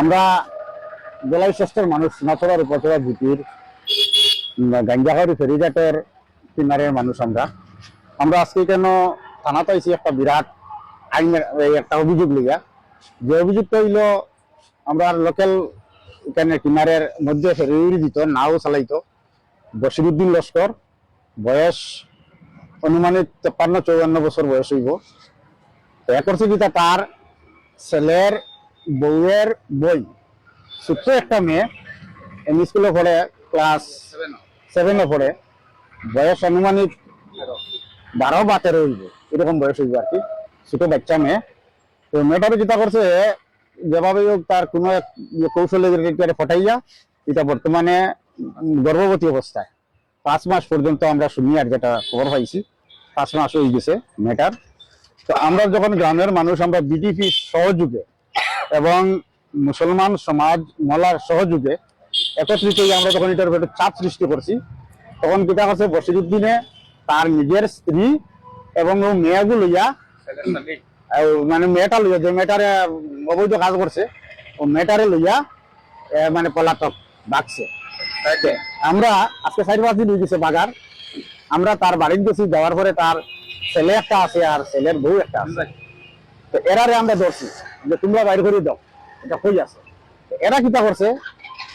আমরা জেলায় শ্রেষ্ঠের মানুষ সোনাচড়ার উপচড়া জিপির গাঞ্জাহারি ফেরিঘাটের কিনারের মানুষ আমরা। আমরা আজকে কেন থানা পাইছি একটা বিরাট আইন একটা অভিযোগ লইয়া যে অভিযোগটা হইল, আমরা লোকাল এখানে কিনারের মধ্যে ফেরি দিত, নাও চালাইতো। বসিরুদ্দিন লস্কর, বয়স অনুমানিক তেপান্ন চৌয়ান্ন বছর বয়স হইব। তো এ করছে কি তার ছেলের বউয়ের বই। ছোট্ট একটা মেয়ে এম স্কুলে পড়ে ক্লাস সেভেনে পড়ে। বয়স আনুমানিক বারো বা তেরো হইব, এরকম বয়স হইব আর কি। ছোট বাচ্চা মেয়ে। তো মেয়েটারও যেটা করছে যেভাবে হোক তার কোনো এক কৌশলে ফটাইয়া এটা বর্তমানে গর্ভবতী অবস্থায়। পাঁচ মাস পর্যন্ত আমরা শুনি আর যেটা খবর পাইছি, পাঁচ মাস হয়ে গেছে মেয়েটার। তো আমরা যখন গ্রামের মানুষ, আমরা বিডিপি সহযোগে এবং মুসলমান সমাজ মলার সহযোগে একত্রিত হয়ে আমরা যখন এটার উপরে চাপ সৃষ্টি করছি। তখন কিতা করছে বসিরুদ্দিনে তার নিজের স্ত্রী এবং ও মেয়েগুলো লইয়া মানে মেয়েটা লইয়া, যে মেয়েটারে অবৈধ কাজ করছে, ও মেয়েটারে লইয়া মানে পলাতক বাগছে। আমরা আজকে চারি পাঁচ দিন গেছে বাগার। আমরা তার বাড়িতে গেছি, যাওয়ার পরে তার ছেলে একটা আছে আর ছেলের বউ একটা আছে। তো এরারে আমরা ধরছি, যে তোমরা বাইরে করে দাও, এটা কই আছে। এরা কিতা করছে,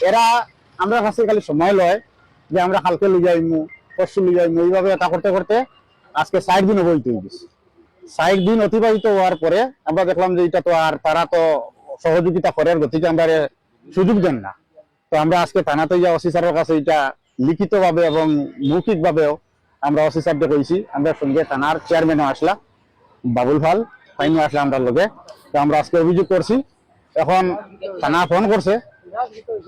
এরা আমরা কাছে খালি সময় লয়, যে আমরা কালকে লই যাইমু, পরশু লই যাইমু, এইভাবে এটা করতে করতে আজকে ষাট দিন বইতে হয়ে গেছে। ষাট দিন অতিবাহিত হওয়ার পরে আমরা দেখলাম যে এটা তো আর তারা তো সহযোগিতা করার গতিকে আমরা সুযোগ দেন না। তো আমরা আজকে থানাতে যা ওসি স্যারের কাছে এটা লিখিত ভাবে এবং মৌখিক ভাবেও আমরা ওসি কইছি, আমরা সঙ্গে থানার চেয়ারম্যানও আসলা বাবুল ফাল ফাইনও আসলে আমরা লোকে। তো আমরা আজকে অভিযোগ করছি। এখন থানা ফোন করছে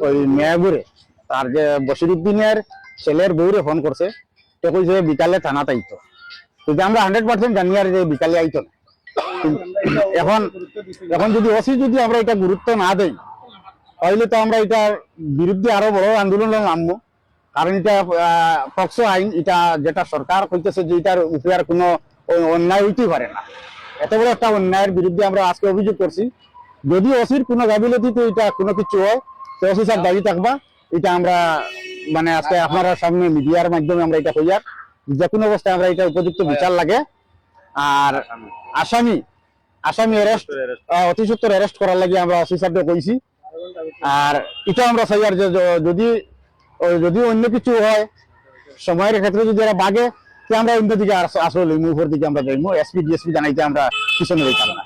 ওই মেয়াগুরে তার যে বসিরুদ্দিনের ছেলের বউরে ফোন করছে। তো কইছে বিকালে থানা তাইতো যদি আমরা হান্ড্রেড পার্সেন্ট জানি আর যে বিকালে আইতো এখন এখন যদি ওসি যদি আমরা এটা গুরুত্ব না দেই, তাহলে তো আমরা এটার বিরুদ্ধে আরও বড় আন্দোলন নামবো। কারণ এটা পক্সো আইন, এটা যেটা সরকার কইতেছে যে এটার উপরে কোনো অন্যায় হইতেই পারে না। এত বড় একটা অন্যায়ের বিরুদ্ধে আমরা আজকে অভিযোগ করছি। যদি ওসির কোনো গাফিলতিতে এটা কোনো কিছু হয়, তো ওসি স্যার দাবি থাকবা, এটা আমরা মানে আজকে আপনারা সামনে মিডিয়ার মাধ্যমে আমরা এটা কইয়ার যে কোনো অবস্থায় আমরা এটা উপযুক্ত বিচার লাগে। আর আসামি আসামি অ্যারেস্ট অতি সত্তর অ্যারেস্ট করার লাগে আমরা ওসি স্যারকে কইছি। আর এটা আমরা চাই আর যদি যদি অন্য কিছু হয়, সময়ের ক্ষেত্রে যদি এরা বাগে আমরা অন্য দিকে আস- আসলে মুখের দিকে আমরা যাইমু এসপি ডিএসপি জানাইতে আমরা পিছনে রইতাম না।